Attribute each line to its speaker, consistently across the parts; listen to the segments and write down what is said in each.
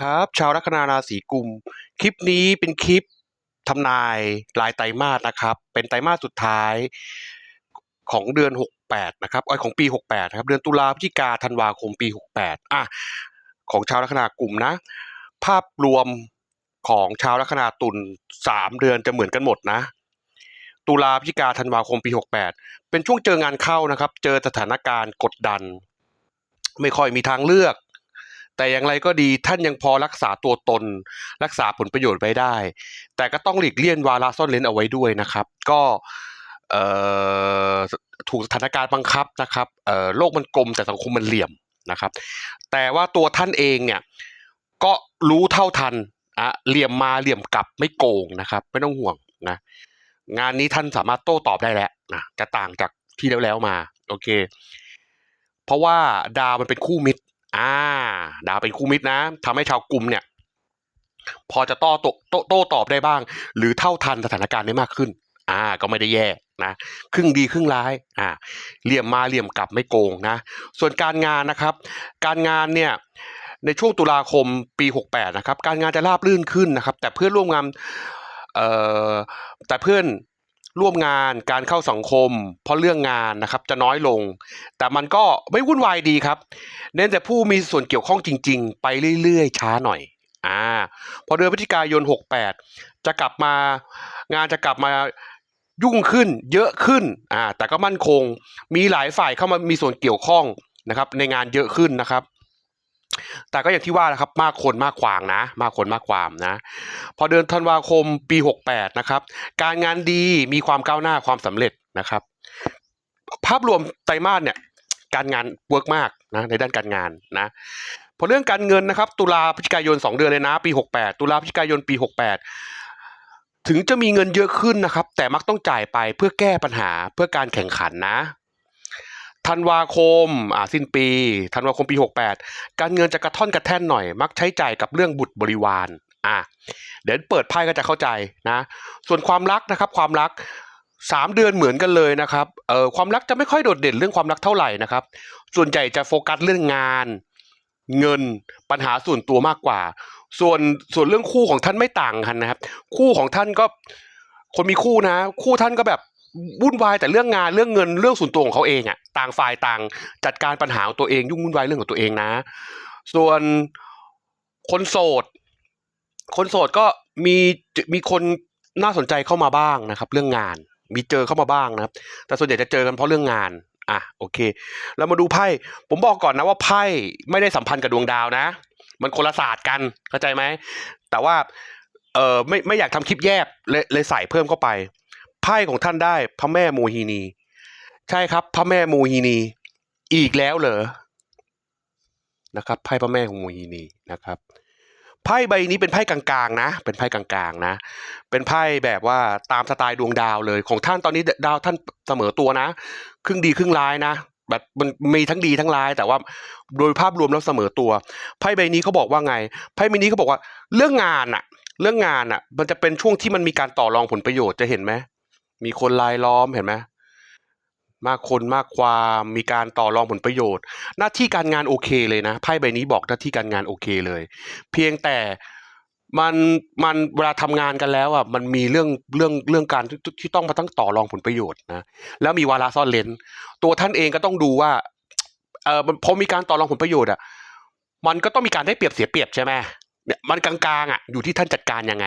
Speaker 1: ครับ ชาวลัคนาราศีกุม คลิปนี้เป็นคลิปทำนายรายไตรมาสนะครับ เป็นไตรมาสสุดท้ายของเดือน 68 นะครับเอ้ยของปี 68นะครับ เดือนตุลาพฤศจิกาธันวาคมปี 68อะของชาวลัคนากลุ่มนะ ภาพรวมของชาวลัคนาตุลสามเดือนจะเหมือนกันหมดนะ ตุลาพฤศจิกาธันวาคมปี 68 เป็นช่วงเจองานเข้านะครับ เจอสถานการณ์กดดัน ไม่ค่อยมีทางเลือก แต่อย่างไรก็ดีท่านยังพอรักษาตัวตน รักษาผลประโยชน์ไว้ได้ แต่ก็ต้องหลีกเลี่ยงวาระซ่อนเร้นเอาไว้ด้วยนะครับ ก็ถูกสถานการณ์บังคับนะครับโลกมันกลมแต่สังคมมันเหลี่ยมนะครับ แต่ว่าตัวท่านเองเนี่ยก็รู้เท่าทันอะเหลี่ยมมาเหลี่ยมกลับไม่โกงนะครับ ไม่ต้องห่วงนะงานนี้ท่านสามารถโต้ตอบได้แล้วนะจะต่างจากที่แล้วแล้วๆมา โอเค เพราะว่าดาวมันเป็นคู่มิตร อ่า ดาวเป็นคู่มิตรนะทำให้ชาวกลุ่มเนี่ย พอจะโต้โต้โต้ตอบได้บ้าง หรือเท่าทันสถานการณ์ได้มากขึ้น อ่า ก็ไม่ได้แย่นะครึ่งดีครึ่งร้ายอ่าเหลี่ยมมาเหลี่ยมกลับไม่โกงนะ ส่วนการงานนะครับ การงานเนี่ยในช่วงตุลาคมปี 68 นะครับ การงานจะราบรื่นขึ้นนะครับ แต่เพื่อนร่วมงานเอ่อแต่เพื่อน ร่วมงานการเข้าสังคม เพราะเรื่องงานนะครับจะน้อยลง แต่มันก็ไม่วุ่นวายดีครับ เน้นแต่ผู้มีส่วนเกี่ยวข้องจริง ๆ ไปเรื่อยๆ ช้าหน่อยอ่าพอเดือนพฤศจิกายน 68 จะกลับมางานจะกลับมายุ่งขึ้นเยอะขึ้นอ่าแต่ก็มั่นคงมีหลายฝ่ายเข้ามามีส่วนเกี่ยวข้องนะครับในงานเยอะขึ้นนะครับ แต่ก็อย่างที่ว่านะครับมากคนมากความนะ มากคนมากความนะ พอเดือนธันวาคมปี 68 นะครับ การงานดีมีความก้าวหน้าความสำเร็จนะครับ ภาพรวมไตรมาสเนี่ยการงานเวิร์กมากนะในด้านการงานนะพอเรื่องการเงินนะครับ ตุลาพฤศจิกายน 2 เดือนเลยนะ ปี 68 ตุลาพฤศจิกายนปี 68 ถึงจะมีเงินเยอะขึ้นนะครับ แต่มักต้องจ่ายไปเพื่อแก้ปัญหาเพื่อการแข่งขันนะ ธันวาคมอ่าสิ้นปีธันวาคมปี 68 การเงินจะกระท่อนกระแท่นหน่อย มักใช้จ่ายกับเรื่องบุตรบริวารอะเดี๋ยวเปิดไพ่ก็จะเข้าใจนะ ส่วนความรักนะครับ ความรักสามเดือนเหมือนกันเลยนะครับเอ่อความรักจะไม่ค่อยโดดเด่นเรื่องความรักเท่าไหร่นะครับ ส่วนใหญ่จะโฟกัสเรื่องงาน เงินปัญหาส่วนตัวมากกว่า ส่วนส่วนเรื่องคู่ของท่านไม่ต่างกันนะครับ คู่ของท่านก็คนมีคู่นะ คู่ท่านก็แบบ วุ่นวายแต่เรื่องงานเรื่องเงินเรื่องส่วนตัวของเขาเองอะต่างฝ่ายต่างจัดการปัญหาของตัวเองยุ่งวุ่นวายเรื่องของตัวเองนะ ส่วนคนโสด คนโสดก็มีมีคนน่าสนใจเข้ามาบ้างนะครับ เรื่องงานมีเจอเข้ามาบ้างนะครับ แต่ส่วนใหญ่จะเจอกันเพราะเรื่องงานอะโอเค เรามาดูไพ่ผมบอกก่อนนะว่าไพ่ไม่ได้สัมพันธ์กับดวงดาวนะ มันคนละศาสตร์กันเข้าใจไหมแต่ว่าเออไม่ไม่อยากทำคลิปแยกเลยเลยใส่เพิ่มเข้าไป ไพ่ของท่านได้พระแม่โมฮีนี ใช่ครับ พระแม่โมฮีนี อีกแล้วเหรอนะครับไพ่พระแม่ของโมฮีนีนะครับไพ่ใบนี้เป็นไพ่กลางๆนะ เป็นไพ่กลางๆนะ เป็นไพ่แบบว่าตามสไตล์ดวงดาวเลยของท่านตอนนี้ดาวท่านเสมอตัวนะ ครึ่งดีครึ่งร้ายนะแบบมันมีทั้งดีทั้งร้าย แต่ว่าโดยภาพรวมแล้วเสมอตัวไพ่ใบนี้เขาบอกว่าไงไพ่ใบนี้เขาบอกว่าเรื่องงานอะเรื่องงานอะมันจะเป็นช่วงที่มันมีการต่อรองผลประโยชน์จะเห็นไหม มีคนลายล้อมเห็นไหมมากคนมากความมีการต่อรองผลประโยชน์ หน้าที่การงานโอเคเลยนะไพ่ใบนี้บอกหน้าที่การงานโอเคเลย เพียงแต่มันมันเวลาทำงานกันแล้วอะมันมีเรื่องเรื่องเรื่องการที่ที่ต้องมาตั้งต่อรองผลประโยชน์นะแล้วมีวาระซ่อนเลนตัวท่านเองก็ต้องดูว่าเออพอมีการต่อรองผลประโยชน์อะมันก็ต้องมีการได้เปรียบเสียเปรียบใช่ไหมเนี่ยมันกลางๆอะอยู่ที่ท่านจัดการยังไง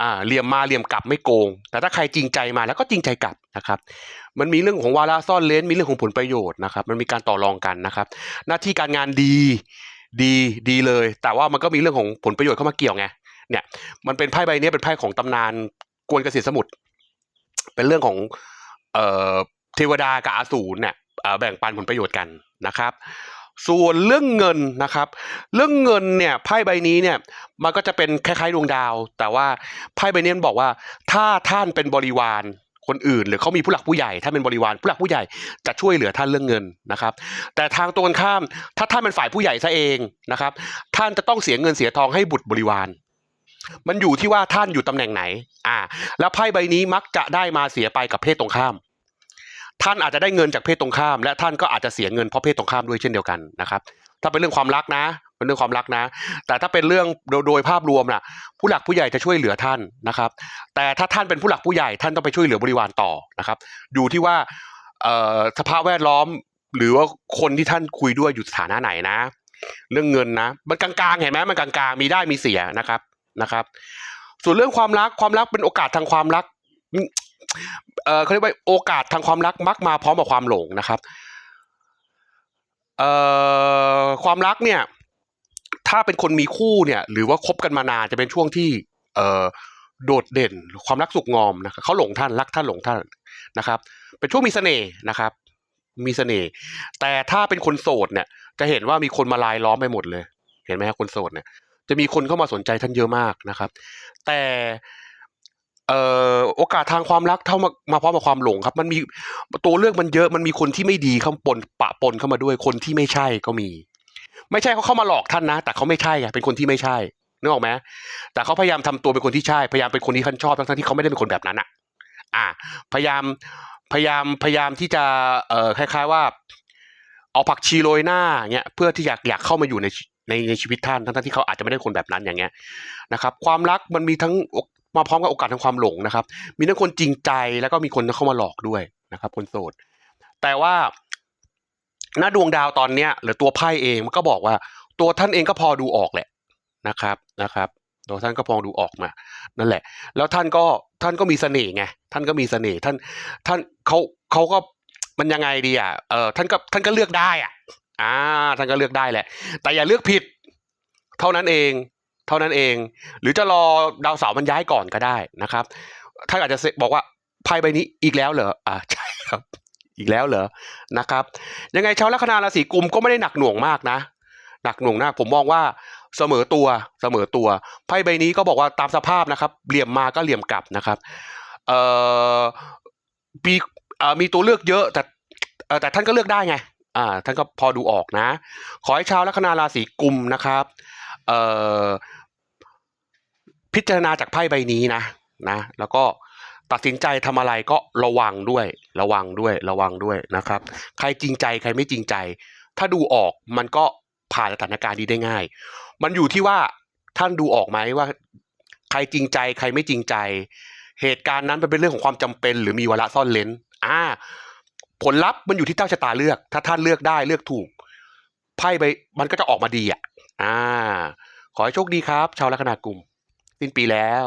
Speaker 1: อ่าเหลี่ยมมาเหลี่ยมกลับไม่โกง แต่ถ้าใครจริงใจมาแล้วก็จริงใจกลับนะครับ มันมีเรื่องของวาระซ่อนเลนมีเรื่องของผลประโยชน์นะครับ มันมีการต่อรองกันนะครับ หน้าที่การงานดีดีดีเลย แต่ว่ามันก็มีเรื่องของผลประโยชน์เข้ามาเกี่ยวไงเนี่ยมันเป็นไพ่ใบนี้เป็นไพ่ของตำนานกวนเกษตรสมุทรเป็นเรื่องของเอ่อเทวดากับอาสูรเนี่ยแบ่งปันผลประโยชน์กันนะครับ ส่วนเรื่องเงินนะครับ เรื่องเงินเนี่ยไพ่ใบนี้เนี่ยมันก็จะเป็นคล้ายๆดวงดาว แต่ว่าไพ่ใบนี้บอกว่าถ้าท่านเป็นบริวารคนอื่น หรือเขามีผู้หลักผู้ใหญ่ถ้าเป็นบริวารผู้หลักผู้ใหญ่จะช่วยเหลือท่านเรื่องเงินนะครับ แต่ทางตรงกันข้ามถ้าท่านเป็นฝ่ายผู้ใหญ่ซะเองนะครับ ท่านจะต้องเสียเงินเสียทองให้บุตรบริวาร มันอยู่ที่ว่าท่านอยู่ตำแหน่งไหน อ่า แล้วไพ่ใบนี้มักจะได้มาเสียไปกับเพศตรงข้าม ท่านอาจจะได้เงินจากเพศตรงข้าม และท่านก็อาจจะเสียเงินเพราะเพศตรงข้ามด้วยเช่นเดียวกันนะครับถ้าเป็นเรื่องความรักนะเป็นเรื่องความรักนะ แต่ถ้าเป็นเรื่องโดยภาพรวมน่ะ ผู้หลักผู้ใหญ่จะช่วยเหลือท่านนะครับ แต่ถ้าท่านเป็นผู้หลักผู้ใหญ่ท่านต้องไปช่วยเหลือบริวารต่อนะครับ อยู่ที่ว่าสภาพแวดล้อม หรือว่าคนที่ท่านคุยด้วยอยู่สถานะไหนนะ เรื่องเงินนะ มันกลางๆเห็นไหมมันกลางๆมีได้มีเสียนะครับนะครับ ส่วนเรื่องความรักความรักเป็นโอกาสทางความรัก เออเขาเรียกว่าโอกาสทางความรักมักมาพร้อมกับความหลงนะครับเอ่อความรักเนี่ย ถ้าเป็นคนมีคู่เนี่ย หรือว่าคบกันมานานจะเป็นช่วงที่ เอ่อโดดเด่นความรักสุกงอมนะครับเขาหลงท่านรักท่านหลงท่านนะครับ เป็นช่วงมีเสน่ห์นะครับ มีเสน่ห์แต่ถ้าเป็นคนโสดเนี่ย จะเห็นว่ามีคนมาลายล้อมไปหมดเลย เห็นไหมครับคนโสดเนี่ย จะมีคนเข้ามาสนใจท่านเยอะมากนะครับ แต่ เอ่อโอกาสทางความรักเท่ามามาพร้อมกับความหลงครับ มันมีตัวเลือกมันเยอะมันมีคนที่ไม่ดีเข้าปนปะปนเข้ามาด้วยคนที่ไม่ใช่ก็มี ไม่ใช่เขาเข้ามาหลอกท่านนะ แต่เขาไม่ใช่ไงเป็นคนที่ไม่ใช่นึกออกไหมแต่เขาพยายามทำตัวเป็นคนที่ใช่พยายามเป็นคนที่ท่านชอบทั้งที่เขาไม่ได้เป็นคนแบบนั้นอะ อ่า พยายามพยายามพยายามที่จะเอ่อคล้าย ๆว่าเอาผักชีโรยหน้าเงี้ยเพื่อที่อยากอยากเข้ามาอยู่ในในในชีวิตท่านทั้งที่เขาอาจจะไม่ได้คนแบบนั้นอย่างเงี้ยนะครับ ความรักมันมีทั้ง มาพร้อมกับโอกาสทางความหลงนะครับ มีทั้งคนจริงใจแล้วก็มีคนเข้ามาหลอกด้วยนะครับ คนโสด แต่ว่าหน้าดวงดาวตอนเนี้ย หรือตัวไพ่เองมันก็บอกว่า ตัวท่านเองก็พอดูออกแหละนะครับนะครับตัวท่านก็พอดูออกมา นั่นแหละ แล้วท่านก็ท่านก็มีเสน่ห์ไงท่านก็มีเสน่ห์ท่านท่านเขาเขาก็มันยังไงดีอะเออท่านก็ท่านก็เลือกได้อะอ่าท่านก็เลือกได้แหละ แต่อย่าเลือกผิด เท่านั้นเอง เท่านั้นเอง หรือจะรอดาวเสาร์มันย้ายก่อนก็ได้นะครับท่านอาจจะบอกว่าไพ่ใบนี้อีกแล้วเหรออ่าใช่ครับอีกแล้วเหรอนะครับ ยังไงชาวลัคนาราศีกุมก็ไม่ได้หนักหน่วงมากนะ หนักหน่วงมากผมมองว่าเสมอตัวเสมอตัวไพ่ใบนี้ก็บอกว่าตามสภาพนะครับ เหลี่ยมมาก็เหลี่ยมกลับนะครับเอ่อมีเอ่อมีตัวเลือกเยอะแต่เอ่อแต่ท่านก็เลือกได้ไงอ่าท่านก็พอดูออกนะ ขอให้ชาวลัคนาราศีกุมนะครับ เอ่อพิจารณาจากไพ่ใบนี้นะนะ แล้วก็ตัดสินใจทำอะไรก็ระวังด้วย ระวังด้วยระวังด้วยนะครับ ใครจริงใจใครไม่จริงใจ ถ้าดูออกมันก็ผ่านสถานการณ์นี้ได้ง่าย มันอยู่ที่ว่าท่านดูออกไหมว่า ใครจริงใจ ใครไม่จริงใจ เหตุการณ์นั้นเป็นเรื่องของความจำเป็น หรือมีวาระซ่อนเลนอ่า ผลลัพธ์มันอยู่ที่เจ้าชะตาเลือก ถ้าท่านเลือกได้เลือกถูกไพ่ใบมันก็จะออกมาดีอะ อ่า ขอให้โชคดีครับ ชาวลัคนากุมสิ้นปีแล้ว